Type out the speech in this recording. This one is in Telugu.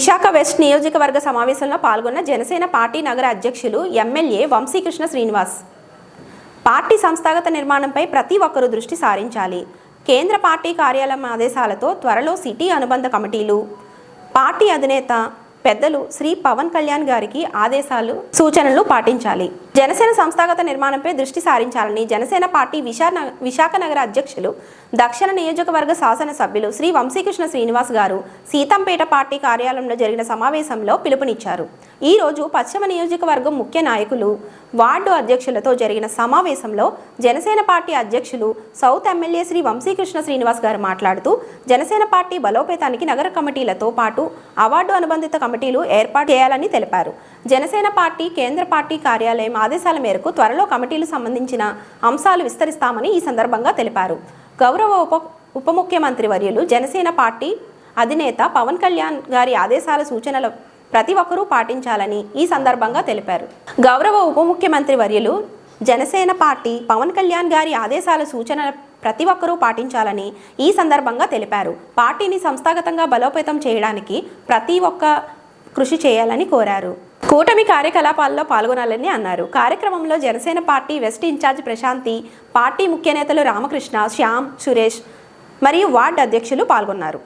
విశాఖ వెస్ట్ నియోజకవర్గ సమావేశంలో పాల్గొన్న జనసేన పార్టీ నగర అధ్యక్షులు ఎమ్మెల్యే వంశీకృష్ణ శ్రీనివాస్. పార్టీ సంస్థాగత నిర్మాణంపై ప్రతి ఒక్కరూ దృష్టి సారించాలి. కేంద్ర పార్టీ కార్యాలయం ఆదేశాలతో త్వరలో సిటీ అనుబంధ కమిటీలు. పార్టీ అధినేత పెద్దలు శ్రీ పవన్ కళ్యాణ్ గారికి ఆదేశాలు సూచనలు పాటించాలి. జనసేన సంస్థాగత నిర్మాణంపై దృష్టి సారించాలని జనసేన పార్టీ విశా విశాఖ నగర అధ్యక్షులు దక్షిణ నియోజకవర్గ శాసనసభ్యులు శ్రీ వంశీకృష్ణ శ్రీనివాస్ గారు సీతంపేట పార్టీ కార్యాలయంలో జరిగిన సమావేశంలో పిలుపునిచ్చారు. ఈ రోజు పశ్చిమ నియోజకవర్గం ముఖ్య నాయకులు వార్డు అధ్యక్షులతో జరిగిన సమావేశంలో జనసేన పార్టీ అధ్యక్షులు సౌత్ ఎమ్మెల్యే శ్రీ వంశీకృష్ణ శ్రీనివాస్ గారు మాట్లాడుతూ జనసేన పార్టీ బలోపేతానికి నగర కమిటీలతో పాటు అవార్డు అనుబంధిత కమిటీలు ఏర్పాటు చేయాలని తెలిపారు. జనసేన పార్టీ కేంద్ర పార్టీ కార్యాలయం ఆదేశాల మేరకు త్వరలో కమిటీలు సంబంధించిన అంశాలు విస్తరిస్తామని ఈ సందర్భంగా తెలిపారు. గౌరవ ఉప ఉప ముఖ్యమంత్రి వర్యులు జనసేన పార్టీ అధినేత పవన్ కళ్యాణ్ గారి ఆదేశాల సూచనల ప్రతి ఒక్కరూ పాటించాలని ఈ సందర్భంగా తెలిపారు. గౌరవ ఉప ముఖ్యమంత్రి వర్యులు జనసేన పార్టీ పవన్ కళ్యాణ్ గారి ఆదేశాల సూచన ప్రతి ఒక్కరూ పాటించాలని ఈ సందర్భంగా తెలిపారు. పార్టీని సంస్థాగతంగా బలోపేతం చేయడానికి ప్రతి ఒక్క కృషి చేయాలని కోరారు. కూటమి కార్యకలాపాల్లో పాల్గొనాలని అన్నారు. కార్యక్రమంలో Janasena party west in charge Prashanthi party ముఖ్య నేతలు రామకృష్ణ శ్యామ్ సురేష్ మరియు వార్డు అధ్యక్షులు పాల్గొన్నారు.